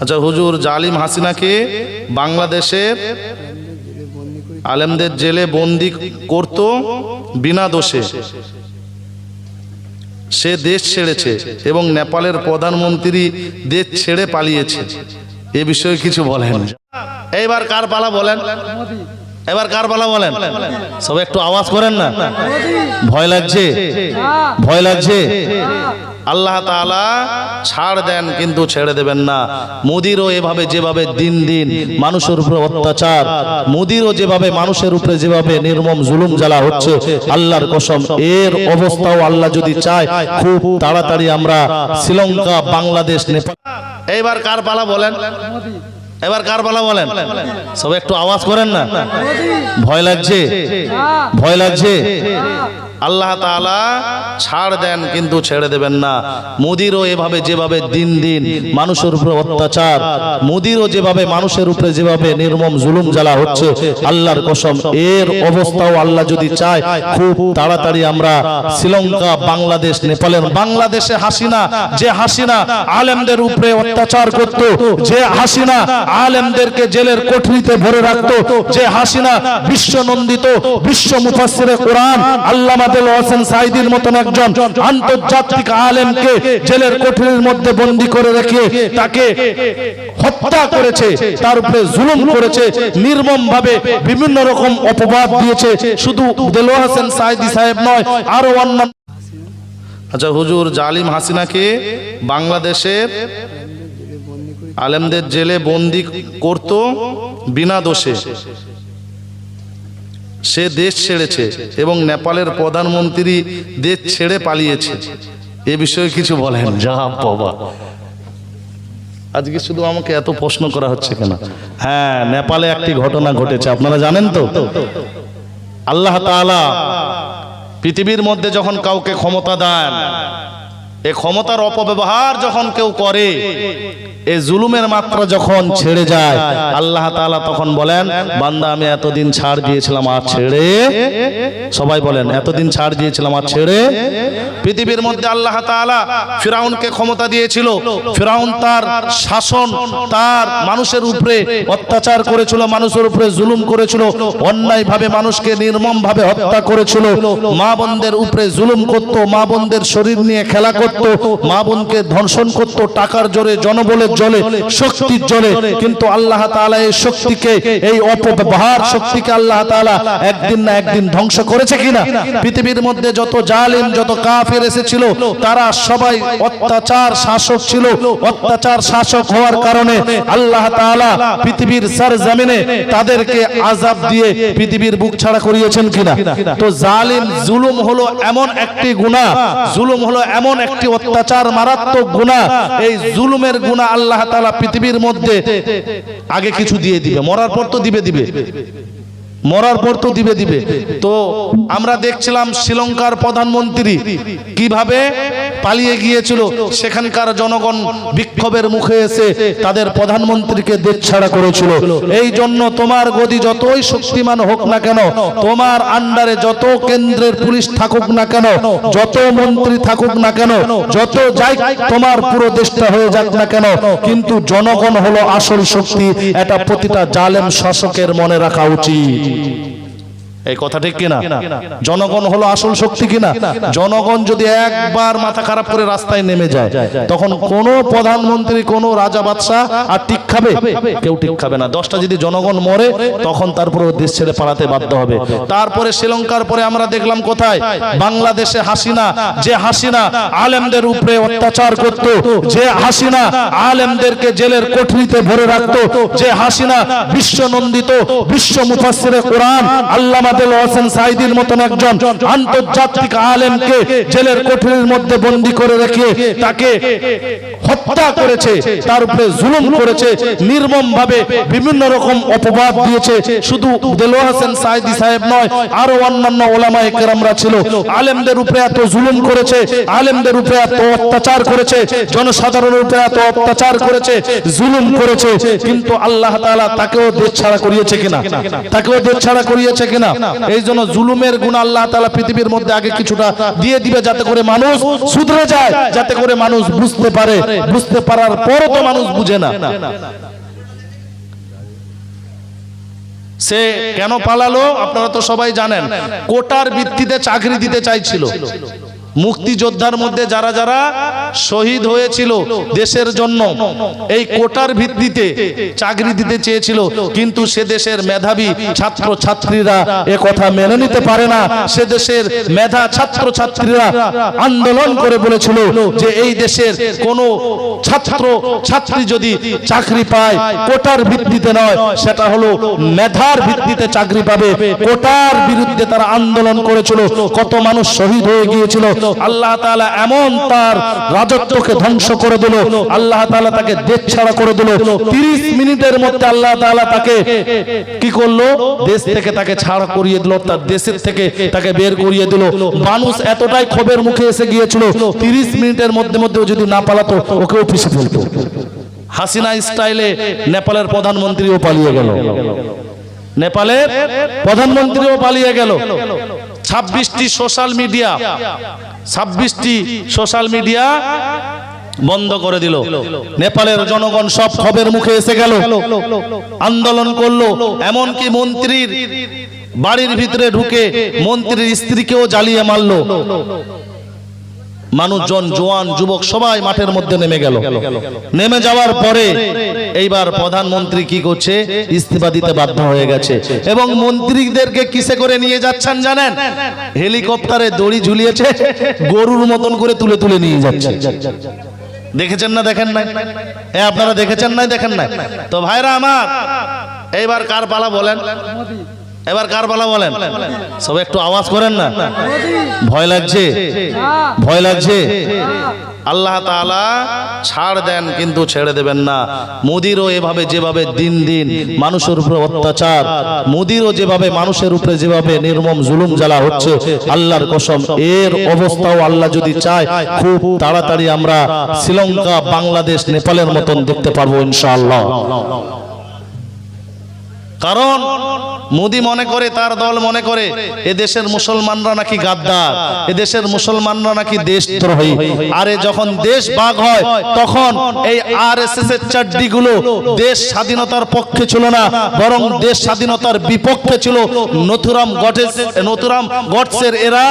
আচ্ছা হুজুর জালিম হাসিনাকে বাংলাদেশের আলেমদের জেলে বন্দি করত বিনা দোষে। সে দেশ ছেড়েছে এবং নেপালের প্রধানমন্ত্রী দেশ ছেড়ে পালিয়েছে। এ বিষয়ে কিছু বলেন। এইবার কার পালা বলেন। এবার কার পালা বলেন। সব একটু আওয়াজ করেন না। ভয় লাগছে? ভয় লাগছে? আল্লাহ তাআলা ছাড় দেন কিন্তু ছেড়ে দেবেন না। মোদিরও এভাবে যেভাবে দিন দিন মানুষের উপরে অত্যাচার, মোদিরও যেভাবে মানুষের উপরে যেভাবে নির্মম জুলুম জ্বালা হচ্ছে, আল্লাহর কসম, এর অবস্থাও আল্লাহ যদি চায়, খুব তাড়াতাড়ি আমরা শ্রীলঙ্কা, বাংলাদেশ, নেপাল। এইবার কার পালা বলেন। এবার কার পালা বলেন। সব একটু আওয়াজ করেন না। ভয় লাগছে? ভয় লাগছে? আল্লাহ তাআলা ছাড় দেন, কিন্তু ছেড়ে দেবেন না। মোদিরও এভাবে, যেভাবে দিন দিন মানুষের উপরে অত্যাচার, মোদিরও যেভাবে মানুষের উপরে যেভাবে নির্মম জুলুম জ্বালা হচ্ছে, আল্লাহর কসম, এর অবস্থাও আল্লাহ যদি চায়, খুব তাড়াতাড়ি আমরা শ্রীলঙ্কা, বাংলাদেশ, নেপালের বাংলাদেশে হাসিনা, যে হাসিনা আলেমদের উপরে অত্যাচার করত, যে হাসিনা আলেমদেরকে জেলের কোঠরিতে ভরে রাখতো, যে হাসিনা বিশ্বনন্দিত বিশ্ব মুফাসসিরে কোরআন আল্লামা দেল হোসেন সাইদির মতন একজন আন্তর্জাতিক আলেমকে জেলের কোঠরির মধ্যে বন্দী করে রেখে তাকে হত্যা করেছে, তার উপরে জুলুম করেছে নির্মম ভাবে বিভিন্ন রকম অপবাদ দিয়েছে। শুধু দেলোয়ার হোসেন সাইদি সাহেব নয় আরও অন্যান্য আচ্ছা হুজুর জালিম হাসিনাকে বাংলাদেশের আলেমদের জেলে বন্দি করত বিনা দোষে। সে দেশ ছেড়েছে এবং নেপালের প্রধানমন্ত্রী দেশ ছেড়ে পালিয়েছে। এ বিষয়ে কিছু বলেন। যা বাবা। আজকে শুধু আমাকে এত প্রশ্ন করা হচ্ছে কেন? হ্যাঁ নেপালে একটি ঘটনা ঘটেছে আপনারা জানেন তো? আল্লাহ তাআলা পৃথিবীর মধ্যে যখন কাউকে ক্ষমতা দেন এ ক্ষমতার অপব্যবহার যখন কেউ করে, এ জুলুমের মাত্রা যখন ছেড়ে যায়, আল্লাহ তাআলা তখন বলেন, বান্দা, আমি এতদিন ছাড় দিয়েছিলাম আর ছেড়ে, সবাই বলেন, এতদিন ছাড় দিয়েছিলাম আর ছেড়ে, পৃথিবীর মধ্যে আল্লাহ তাআলা ফিরাউনকে ক্ষমতা দিয়েছিল, ফিরাউন তার শাসন, তার মানুষের উপরে অত্যাচার করেছিল, মানুষের উপরে জুলুম করেছিল অন্যায় ভাবে মানুষকে নির্মম ভাবে হত্যা করেছিল, মা বোনদের উপরে জুলুম করত, মা বোনদের শরীর নিয়ে খেলা করত মা বোনকে ধর্ষণ করত, টাকার জোরে, জনবলের জলে শক্তির জলে কিন্তু আল্লাহ তাআলা এই শক্তিকে, এই অপব্যবহার শক্তিকে আল্লাহ তাআলা একদিন না একদিন ধ্বংস করেছে কিনা? পৃথিবীর মধ্যে যত জালিম, যত কাফের এসেছিল, তারা সবাই অত্যাচার শাসক ছিল। অত্যাচার শাসক হওয়ার কারণে আল্লাহ তাআলা পৃথিবীর সার জমিনে তাদেরকে আজাব দিয়ে পৃথিবীর বুক ছাড়া করিয়েছেন কিনা? তো জালিম, জুলুম হলো এমন একটি গুনাহ, জুলুম হলো এমন একটি অত্যাচার, মারাত্মক গুণা এই জুলুমের গুণা আল্লাহ তালা পৃথিবীর মধ্যে আগে কিছু দিয়ে দিবে, মরার পর তো দিবে দিবে। মরার পর তো দিবে দিবে। তো আমরা দেখছিলাম শ্রীলঙ্কার প্রধানমন্ত্রী কীভাবে পালিয়ে গিয়েছিল। সেখানকার জনগণ বিক্ষোভের মুখে এসে তাদের প্রধানমন্ত্রীকে দেশ ছাড়া করেছিল। এই জন্য তোমার গদি যতই শক্তিমান হোক না কেন, তোমার আন্ডারে যত কেন্দ্রের পুলিশ থাকুক না কেন, যত মন্ত্রী থাকুক না কেন, যত যাই তোমার পুরো দেশটা হয়ে যাক না কেন, কিন্তু জনগণ হলো আসল শক্তি। এটা প্রতিটা জালেম শাসকের মনে রাখা উচিত। Saúde. এই কথা ঠিক কিনা? জনগণ হলো আসল শক্তি কিনা? জনগণ যদি একবার মাথা খারাপ করে রাস্তায় নেমে যায় তখন কোন প্রধানমন্ত্রী কোন রাজা বাদশাহ আর টিক খাবে? কেউ টিক খাবে না। দশটা যদি জনগণ মরে তখন তারপরে দেশ ছেড়ে পালাতে বাধ্য হবে। তারপরে শ্রীলঙ্কার পরে আমরা দেখলাম কোথায়? বাংলাদেশে হাসিনা যে হাসিনা আলেমদের উপরে অত্যাচার করত যে হাসিনা আলেমদেরকে জেলের কোঠরিতে ভরে রাখতো যে হাসিনা বিশ্ব নন্দিত বিশ্ব মুফাসসিরে কোরআন আল্লামা দেল হোসেন সাইদির মতন একজন আন্তর্জাতিক আলেমকে জেলের কোঠরির মধ্যে বন্দী করে রেখে তাকে হত্যা করেছে, তার উপরে জুলুম করেছে নির্মম ভাবে বিভিন্ন রকম অপবাদ দিয়েছে। শুধু আরও অন্যান্য ছিল। আলেমদের উপরে এত জুলুম করেছে, আলেমদের উপরে এত অত্যাচার করেছে, জনসাধারণের উপরে এত অত্যাচার করেছে, জুলুম করেছে। কিন্তু আল্লাহ তাআলা তাকেও দেশ ছাড়া করিয়েছে কিনা? তাকেও দেশ ছাড়া করিয়েছে কিনা? এই জন্য জুলুমের গুণ আল্লাহ তালা পৃথিবীর মধ্যে আগে কিছুটা দিয়ে দিবে যাতে করে মানুষ শুধরে যায় যাতে করে মানুষ বুঝতে পারে। বুঝতে পারার পরও তো মানুষ বুঝে না। সে কেন পালালো? আপনারা তো সবাই জানেন। কোটার ভিত্তিতে চাকরি দিতে চাইছিল। মুক্তিযোদ্ধার মধ্যে যারা যারা শহীদ হয়েছিল দেশের জন্য, এই কোটার ভিত্তিতে চাকরি দিতে চেয়েছিল, কিন্তু সে দেশের মেধাবী ছাত্র ছাত্রীরা এ কথা মেনে নিতে পারে না। সে দেশের মেধা ছাত্র ছাত্রীরা আন্দোলন করে বলেছিল যে এই দেশের কোন ছাত্র ছাত্রী যদি চাকরি পায়, কোটার ভিত্তিতে নয়, সেটা হলো মেধার ভিত্তিতে চাকরি পাবে। কোটার বিরুদ্ধে তারা আন্দোলন করেছিল, কত মানুষ শহীদ হয়ে গিয়েছিল আল্লাহ তাআলা এমন তার রাজত্বকে ধ্বংস করে দিল, আল্লাহ তাআলা তাকে দেশ ছাড়া করে দিল। 30 মিনিটের মধ্যে আল্লাহ তাআলা তাকে কি করল? দেশ থেকে তাকে ছাড়া করিয়ে দিল, তার দেশের থেকে তাকে বের করিয়ে দিল। মানুষ এতটাই ক্ষোভের মুখে এসে গিয়েছিল 30 মিনিটের মধ্যে মধ্যে যদি না পালাতো, ওকেও পিছিয়ে ফেলতো। হাসিনা স্টাইলে নেপালের প্রধানমন্ত্রীও পালিয়ে গেল। নেপালের প্রধানমন্ত্রীও পালিয়ে গেল। ছাব্বিশটি সোশ্যাল মিডিয়া ছাব্বিশটি সোশ্যাল মিডিয়া বন্ধ করে দিল। নেপালের জনগণ সব খবের মুখে এসে গেল। আন্দোলন করল, এমনকি মন্ত্রীর বাড়ির ভিতরে ঢুকে মন্ত্রীর স্ত্রীকেও জ্বালিয়ে মারলো। মানুষজন, জোয়ান, যুবক সবাই মাঠের মধ্যে নেমে গেল। নেমে যাওয়ার পরে এইবার প্রধানমন্ত্রী কি করছে? ইস্তিফা দিতে বাধ্য হয়ে গেছে। এবং মন্ত্রীদেরকে কিসে করে নিয়ে যাচ্ছেন জানেন? হেলিকপ্টারে দড়ি ঝুলিয়েছে, গরুর মতন করে তুলে তুলে নিয়ে যাচ্ছে। দেখেছেন না, দেখেন নাই? এ, আপনারা দেখেছেন নাই, দেখেন নাই? তো ভাইরা আমার, এইবার কার পালা বলেন। এবার কার পালা বলেন। সব একটু আওয়াজ করেন না। ভয় লাগছে? ভয় লাগছে? আল্লাহ তাআলা ছাড় দেন কিন্তু ছেড়ে দেবেন না। মোদিরও এভাবে যেভাবে দিন দিন মানুষের উপরে অত্যাচার, মোদিরও যেভাবে মানুষের উপরে যেভাবে নির্মম জুলুম জ্বালা হচ্ছে, আল্লাহর কসম, এর অবস্থাও আল্লাহ যদি চায়, খুব তাড়াতাড়ি আমরা শ্রীলঙ্কা, বাংলাদেশ, নেপালের মতন দেখতে পারব ইনশাআল্লাহ। কারণ মোদি মনে করে, তার দল মনে করে এ দেশের মুসলমানরা নাকি গাদ্দার এ দেশের মুসলমানরা নাকি দেশদ্রোহী। আরে যখন দেশ বাঘ হয়, তখন এই আর এস এস এর চাড্ডিগুলো দেশ স্বাধীনতার পক্ষে ছিল না, বরং দেশ স্বাধীনতার বিপক্ষে ছিল। নথুরাম গটেস নথুরাম গডসের এরা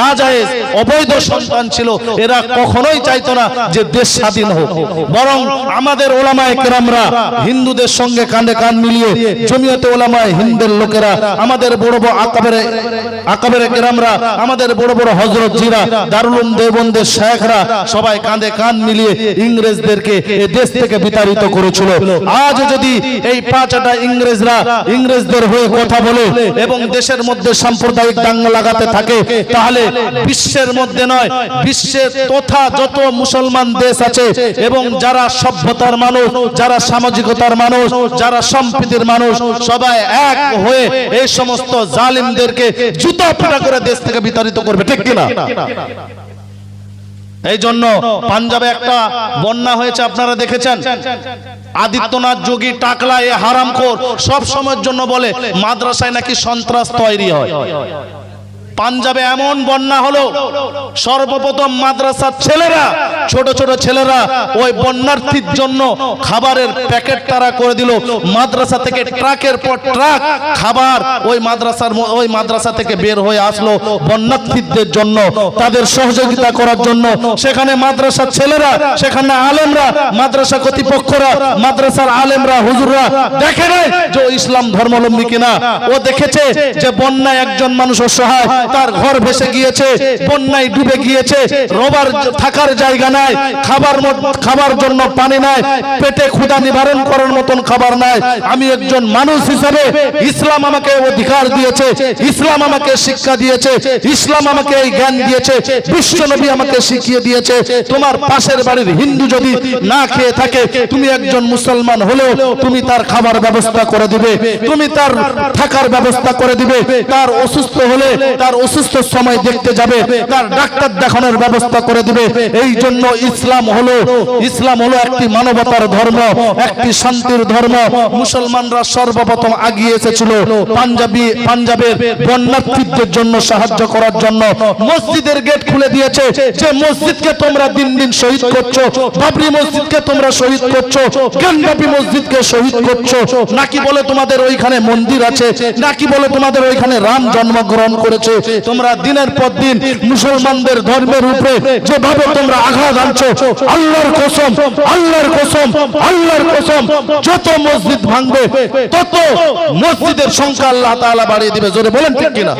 না যায়, অবৈধ সন্তান ছিল, এরা কখনোই চাইতো না যে দেশ স্বাধীন হোক। বরং আমাদের ওলামায়ে কেরামরা হিন্দুদের সঙ্গে কাঁধে কান মিলিয়ে জমিয়তে ওলামায়ে হিন্দের লোকেরা, আমাদের বড় বড় আকাবেরে আকাবেরে কেরামরা, আমাদের বড় বড় হজরত জিরা, দারুল দেবন্দের শেখরা সবাই কাঁধে কান মিলিয়ে ইংরেজদেরকে এ দেশ থেকে বিতাড়িত করেছিল। আজ যদি এই পাঁচটা ইংরেজরা ইংরেজদের হয়ে কথা বলে এবং দেশের মধ্যে সাম্প্রদায়িক দাঙ্গা লাগাতে থাকে, তাহলে বিশ্বের মধ্যে নয়, বিশ্বের তথা যত মুসলমান দেশ আছে এবং যারা সভ্যতার মানুষ, যারা সামাজিকতার মানুষ, যারা সম্প্রীতির মানুষ, সবাই এক হয়ে এই সমস্ত জালিমদেরকে জুতা পিটা করে দেশ থেকে বিতাড়িত করবে, ঠিক কিনা? এই জন্য পাঞ্জাবে একটা বন্যা হয়েছে, আপনারা দেখেছেন? আদিত্যনাথ যোগী টাকলা এ হারামখোর সব সময়ের জন্য বলে, মাদ্রাসায় নাকি সন্ত্রাস তৈরি হয়। পাঞ্জাবে এমন বন্যা হলো, সর্বপ্রথম মাদ্রাসার ছেলেরা, ছোট ছোট ছেলেরা ওই বন্যার্থীর জন্য খাবারের প্যাকেট তারা করে দিল। মাদ্রাসা থেকে ট্রাকের পর ট্রাক খাবার ওই মাদ্রাসার ওই মাদ্রাসা থেকে বের হয়ে আসলো বন্যার্থীদের জন্য, তাদের সহযোগিতা করার জন্য। সেখানে মাদ্রাসার ছেলেরা, সেখানে আলেমরা, মাদ্রাসা কর্তৃপক্ষরা, মাদ্রাসার আলেমরা, হুজুররা দেখে নাই যে ইসলাম ধর্মাবলম্বী কিনা। ও দেখেছে যে বন্যায় একজন মানুষ অসহায় তার ঘর ভেসে গিয়েছে, বন্যায় ডুবে গিয়েছে, রবার থাকার জায়গা নাই, খাবার খাবার জন্য পানি নাই, পেটে ক্ষুধা নিবারণ করার মতন খাবার নাই। আমি একজন মানুষ হিসাবে ইসলাম আমাকে অধিকার দিয়েছে, ইসলাম আমাকে শিক্ষা দিয়েছে, ইসলাম আমাকে এই জ্ঞান দিয়েছে, বিশ্ব নবী আমাকে শিখিয়ে দিয়েছে। তোমার পাশের বাড়ির হিন্দু যদি না খেয়ে থাকে, তুমি একজন মুসলমান হলেও তুমি তার খাবার ব্যবস্থা করে দিবে, তুমি তার থাকার ব্যবস্থা করে দিবে, তার অসুস্থ হলে তার অসুস্থ সময় দেখতে যাবে, তার ডাক্তার দেখানোর ব্যবস্থা করে দিবে। এই জন্য ইসলাম হলো ইসলাম হলো একটি মানবতার ধর্ম, একটি শান্তির ধর্ম। মুসলমানরা সর্বপ্রথম আগিয়ে এসেছিল পাঞ্জাবি, পাঞ্জাবের বন্যার্থীদের জন্য সাহায্য করার জন্য। মসজিদের গেট খুলে দিয়েছে, যে মসজিদকে তোমরা দিন দিন শহীদ করছ, বাবরি মসজিদকে তোমরা শহীদ করছ গান্ধাপি মসজিদকে শহীদ করছ। নাকি বলে তোমাদের ওইখানে মন্দির আছে, নাকি বলে তোমাদের ওইখানে রাম জন্মগ্রহণ করেছে? তোমরা দিনের পর দিন মুসলমানদের ধর্মের উপরে যেভাবে তোমরা আঘাত আনছো, আল্লাহর কসম আল্লাহর কসম আল্লাহর কসম, যত মসজিদ ভাঙবে, তত মসজিদের সংখ্যা আল্লাহ তাআলা বাড়িয়ে দিবে। জোরে বলেন ঠিক কিনা?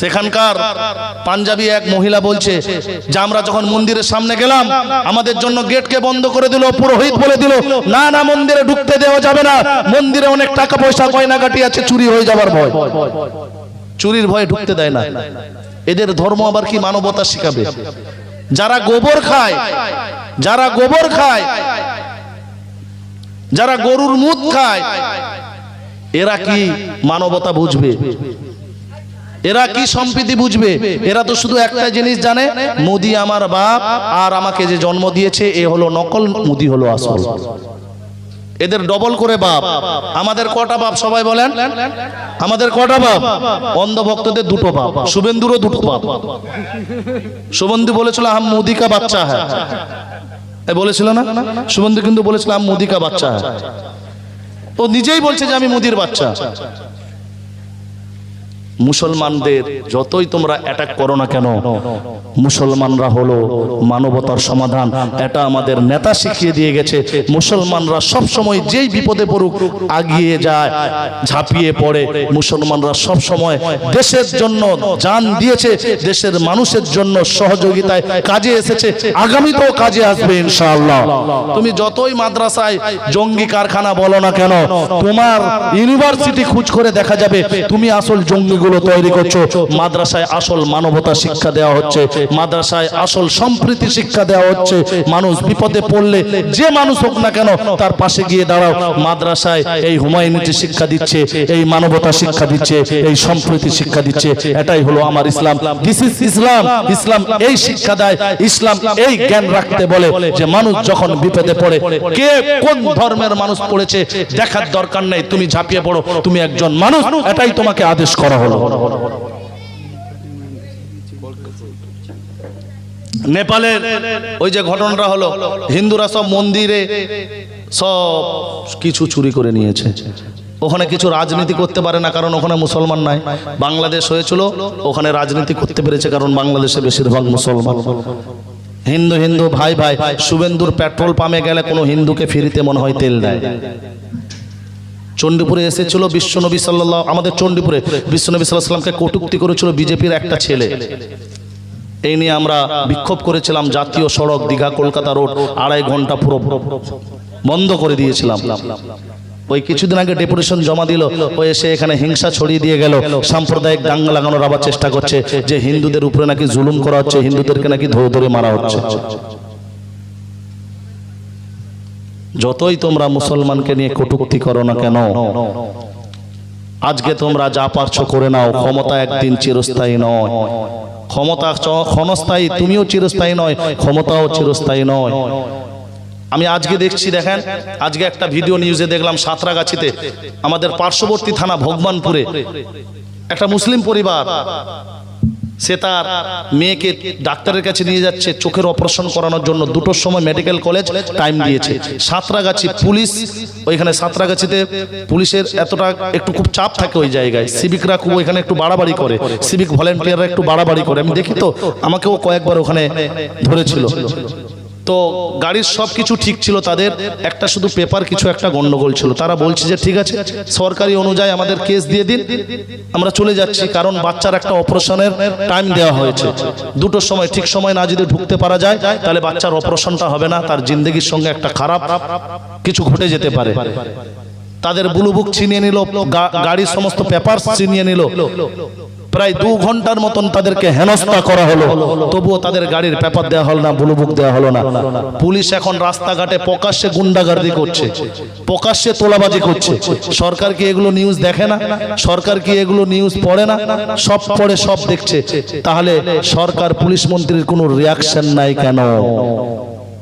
সেখানকার পাঞ্জাবি এক মহিলা বলছে, যে আমরা যখন মন্দিরের সামনে গেলাম, আমাদের জন্য গেটকে বন্ধ করে দিল, পুরোহিত বলে দিল, না না, মন্দিরে ঢুকতে দেওয়া যাবে না, মন্দিরে অনেক টাকা পয়সা, গয়নাগাটি আছে, চুরি হয়ে যাবার ভয়। চুরির ভয়ে ঢুকতে দেয় না। এদের ধর্ম আবার কি মানবতা শিখাবে? যারা গোবর খায়, যারা গোবর খায়, যারা গরুর মুদ খায়, এরা কি মানবতা বুঝবে? এরা কি সম্প্রীতি বুঝবে? এরা তো শুধু একটা জিনিস জানে, মোদি আমার বাপ, আর আমাকে যে জন্ম দিয়েছে, এ হলো নকল, মোদি হলো আসল। এদের ডবল করে বাপ। আমাদের কটা বাপ সবাই বলেন? আমাদের কটা বাপ? অন্ধ ভক্তদের দুটো বাপ। শুভেন্দুরও দুটো বাপ। শুভেন্দু বলেছিল আম মোদি কা বাচ্চা হ্যাঁ বলেছিল না? শুভেন্দু কিন্তু বলেছিল আম মোদি কা বাচ্চা হ্যাঁ ও নিজেই বলছে যে, আমি মোদির বাচ্চা। মুসলমানদের যতই তোমরা অ্যাটাক করো না কেন, মুসলমানরা হলো মানবতার সমাধান। এটা আমাদের নেতা শিখিয়ে দিয়ে গেছে। মুসলমানরা সব সময় যেই বিপদে পড়ুক, আগিয়ে যায়, ঝাঁপিয়ে পড়ে। মুসলমানরা সব সময় দেশের জন্য জান দিয়েছে, দেশের মানুষের জন্য সহযোগিতায় কাজে এসেছে। আগামীতেও কাজে আসবে ইনশাআল্লাহ। তুমি যতই মাদ্রাসায় জঙ্গি কারখানা বলো না কেন, তোমার ইউনিভার্সিটি খুঁজ করে দেখা যাবে, তুমি আসল জঙ্গিগুলো তৈরি করছ মাদ্রাসায় আসল মানবতা শিক্ষা দেওয়া হচ্ছে মাদ্রাসায় আসল সম্প্রীতি শিক্ষা দেওয়া হচ্ছে মানুষ বিপদে পড়লে যে মানুষ হোক না কেন তার পাশে গিয়ে দাঁড়াও। মাদ্রাসায় এই হুমায়ুনিটি শিক্ষা দিচ্ছে এই মানবতা শিক্ষা দিচ্ছে এই সম্প্রীতি শিক্ষা দিচ্ছে এটাই হলো আমার ইসলাম। দিস ইজ ইসলাম ইসলাম এই শিক্ষা দেয় ইসলাম এই জ্ঞান রাখতে বলে যে মানুষ যখন বিপদে পড়ে কে কোন ধর্মের মানুষ পড়েছে দেখার দরকার নেই তুমি ঝাঁপিয়ে পড়ো তুমি একজন মানুষ এটাই তোমাকে আদেশ করা হলো। নেপালের ওই যে ঘটনাটা হলো, হিন্দুরা সব মন্দিরে সব কিছু চুরি করে নিয়েছে। ওখানে কিছু রাজনীতি করতে পারে না, কারণ ওখানে মুসলমান নাই। বাংলাদেশ হয়েছিল, ওখানে রাজনীতি করতে পেরেছে, কারণ বাংলাদেশে বেশিরভাগ মুসলমান। হিন্দু হিন্দু, ভাই ভাই, শুভেন্দুর পেট্রোল পাম্পে গেলে কোনো হিন্দুকে ফিরিতে মনে হয় তেল দেয়। চণ্ডীপুরে এসেছিল বিশ্বনবী সাল্লাহ আমাদের চণ্ডীপুরে বিশ্বনবী সাল্লাহ সাল্লামকে কটুক্তি করেছিল বিজেপির একটা ছেলে। এই নিয়ে আমরা বিক্ষোভ করেছিলাম জাতীয় সড়ক, দীঘা, কলকাতা রোড, আড়াই ঘণ্টা পুরো বন্ধ করে দিয়েছিলাম। ওই কিছুদিন আগে ডেপুটেশন জমা দিল, ও এসে এখানে হিংসা ছড়িয়ে দিয়ে গেল, সাম্প্রদায়িক দাঙ্গা লাগানোর আবার চেষ্টা করছে, যে হিন্দুদের উপরে নাকি জুলুম করা হচ্ছে, হিন্দুদেরকে নাকি ধরে ধরে মারা হচ্ছে। যতই তোমরা মুসলমানকে নিয়ে কটুক্তি করো না কেন, আজকে তোমরা যা পারছ করে নাও, ক্ষমতা একদিন চিরস্থায়ী নয়। ক্ষমতা ক্ষণস্থায়ী, তুমিও চিরস্থায়ী নয়, ক্ষমতাও চিরস্থায়ী নয়। আমি আজকে দেখছি, দেখেন, আজকে একটা ভিডিও নিউজে দেখলাম সাঁতরাগাছিতে, আমাদের পার্শ্ববর্তী থানা ভগবানপুরে, একটা মুসলিম পরিবার সে তার মেয়েকে ডাক্তারের কাছে নিয়ে যাচ্ছে, চোখের অপারেশন করানোর জন্য। দুটোর সময় মেডিকেল কলেজ টাইম দিয়েছে। সাঁতরাগাছি পুলিশ, ওইখানে সাঁতরাগাছিতে পুলিশের এতটা একটু খুব চাপ থাকে ওই জায়গায়। সিভিকরা খুব ওইখানে একটু বাড়াবাড়ি করে। সিভিক ভলেন্টিয়াররা একটু বাড়াবাড়ি করে। আমি দেখি তো, আমাকেও কয়েকবার ওখানে ধরেছিল। তো গাড়ির সব কিছু ঠিক ছিল তাদের, একটা শুধু পেপার কিছু একটা গন্ডগোল ছিল। তারা বলছে যে, ঠিক আছে, সরকারি অনুযায়ী আমাদের কেস দিয়ে দিন, আমরা চলে যাচ্ছি, কারণ বাচ্চার একটা অপারেশনের টাইম দেওয়া হয়েছে। দুটোর সময়, ঠিক সময় না যদি ঢুকতে পারা যায়, তাহলে বাচ্চার অপারেশনটা হবে না, তার জিন্দগির সঙ্গে একটা খারাপ কিছু ঘটে যেতে পারে। তাদের বুলুবুক ছিনিয়ে নিল গাড়ির সমস্ত পেপার ছিনিয়ে নিল। প্রায় দু ঘণ্টার মতন তাদেরকে হেনস্থা করা হলো। তবুও তাদের গাড়ির পেপার দেওয়া হলো না ব্লু বুক দেওয়া হলো না। পুলিশ এখন রাস্তাঘাটে প্রকাশ্যে গুন্ডাগার্দি করছে, প্রকাশ্যে তোলাবাজি করছে। সরকার কি এগুলো নিউজ দেখে না? সরকার কি এগুলো নিউজ পড়ে না? সব পড়ে, সব দেখছে। তাহলে সরকার, পুলিশ মন্ত্রীর কোনো রিয়াকশন নাই কেন?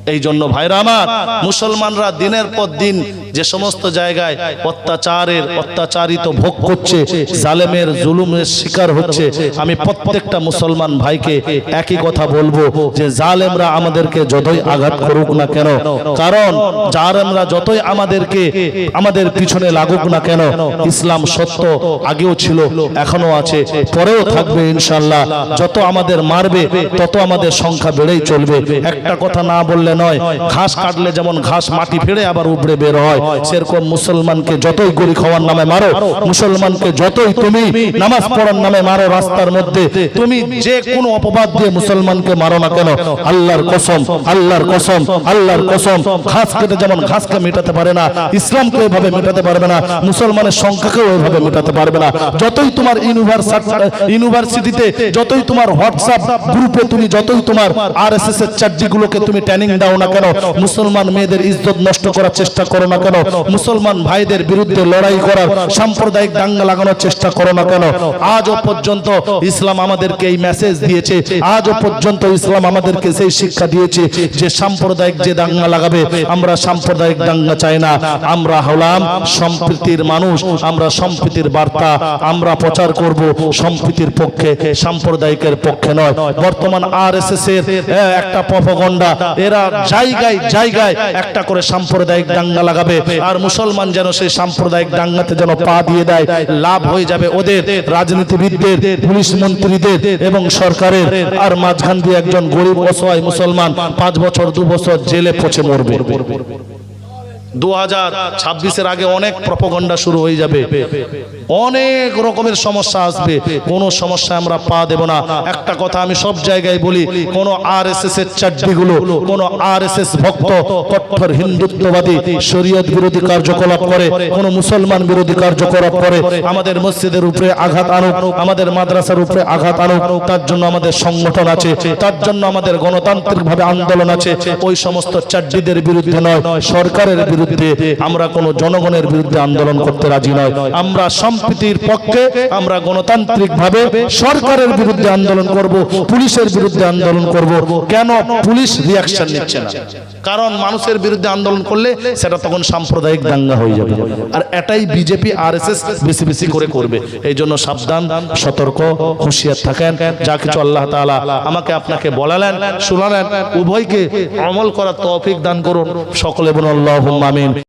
এই জন্য ভাইরা আমার, মুসলমানরা দিনের পর দিন যে সমস্ত জায়গায় অত্যাচারের, অত্যাচারিত ভোগ করছে, জালেমের জুলুমের শিকার হচ্ছে, আমি প্রত্যেকটা মুসলমান ভাইকে একই কথা বলব যে জালেমরা আমাদেরকে যতই আঘাত করুক না কেন, কারণ জালেমরা যতই আমাদেরকে, আমাদের পিছনে লাগুক না কেন, ইসলাম সত্য আগেও ছিল এখনও আছে, পরেও থাকবে ইনশাল্লাহ যত আমাদের মারবে, তত আমাদের সংখ্যা বেড়েই চলবে। একটা কথা না বললে নয়, ঘাস কাটলে যেমন ঘাস মাটি ফেড়ে আবার উপড়ে বের হয়। সেরকম মুসলমানকে যতই গরি খাওয়ার নামে মারো, মুসলমানকে যতই তুমি নামাজ পড়ার নামে মারো রাস্তার মধ্যে, তুমি যে কোনো অপবাদ দিয়ে মুসলমানকে মারো না কেন? আল্লাহর কসম আল্লাহর কসম আল্লাহর কসম। ঘাস কেটে যেমন ঘাসকে মেটাতে পারে না, ইসলামকে ওইভাবে মেটাতে পারবে না, মুসলমানের সংখ্যাকেও ওইভাবে মেটাতে পারবে না। যতই তোমার ইউনিভার্সিটিতে, যতই তোমার হোয়াটসঅ্যাপ গ্রুপে তুমি, যতই তোমার আর এস এস এর চার্জিগুলোকে তুমি ট্রেনিং দাও না কেন? মুসলমান মেয়েদের ইজ্জত নষ্ট করার চেষ্টা করো না কেন? মুসলমান ভাইদের বিরুদ্ধে লড়াই করার সাম্প্রদায়িক দাঙ্গা লাগানোর চেষ্টা করো না কেন? আজও পর্যন্ত ইসলাম আমাদেরকে এই মেসেজ দিয়েছে। আজও পর্যন্ত ইসলাম আমাদেরকে সেই শিক্ষা দিয়েছে যে সাম্প্রদায়িক যে দাঙ্গা লাগাবে, আমরা সাম্প্রদায়িক দাঙ্গা চাই না। আমরা হলাম সম্প্রীতির মানুষ, আমরা সম্প্রীতির বার্তা, আমরা প্রচার করব সম্প্রীতির পক্ষে, সাম্প্রদায়িকের পক্ষে নয়। বর্তমান আর এস এস এর একটা প্রপগন্ডা এরা জায়গায় জায়গায় একটা করে সাম্প্রদায়িক দাঙ্গা লাগাবে। আর মুসলমান যেন সেই সাম্প্রদায়িক দাঙ্গাতে যেন পা দিয়ে দেয়, লাভ হয়ে যাবে ওদের, রাজনীতিবিদদের, পুলিশ মন্ত্রীদের এবং সরকারের। আর মাঝখান দিয়ে একজন গরিব অসহায় মুসলমান পাঁচ বছর, দু বছর জেলে পচে মরবে। দু হাজার ছাব্বিশের আগে অনেক প্রপগন্ডা শুরু হয়ে যাবে। অনেক রকমের সমস্যা আসবে। কোনো সমস্যা আমরা পা দেব না। একটা কথা আমি সব জায়গায় বলি আর এস এস এর আর এস এস ভক্ত কট্টর হিন্দুত্ববাদী, শরীয়ত বিরোধী কার্যকলাপ করে মুসলমান বিরোধী কার্যকলাপ করে, আমাদের মসজিদের উপরে আঘাত আনুক, আমাদের মাদ্রাসার উপরে আঘাত আনুক, তার জন্য আমাদের সংগঠন আছে, তার জন্য আমাদের গণতান্ত্রিক ভাবে আন্দোলন আছে, ওই সমস্ত চাড্ডিদের বিরুদ্ধে নয়, সরকারের বিরুদ্ধে আমরা কোনো জনগণের বিরুদ্ধে আন্দোলন করতে রাজি নয়। আমরা সম্প্রীতির পক্ষে, আমরা গণতান্ত্রিক ভাবে সরকারের বিরুদ্ধে আন্দোলন করব, পুলিশের বিরুদ্ধে আন্দোলন করব। কেন পুলিশ রিয়াকশন নিচ্ছে না? কারণ মানুষের বিরুদ্ধে আন্দোলন করলে সেটা তখন সাম্প্রদায়িক দাঙ্গা হয়ে যাবে। আর এটাই বিজেপি আর এস এস বেশি বেশি করে করবে। এই জন্য সাবধান, সতর্ক, হুঁশিয়ার থাকেন, যা কিছু আল্লাহ তাআলা আমাকে আপনাকে বলালেন, শোনালেন, উভয়কে আমল করার তৌফিক দান করুন। সকলে বলুন, আল্লাহুম্মা আমিন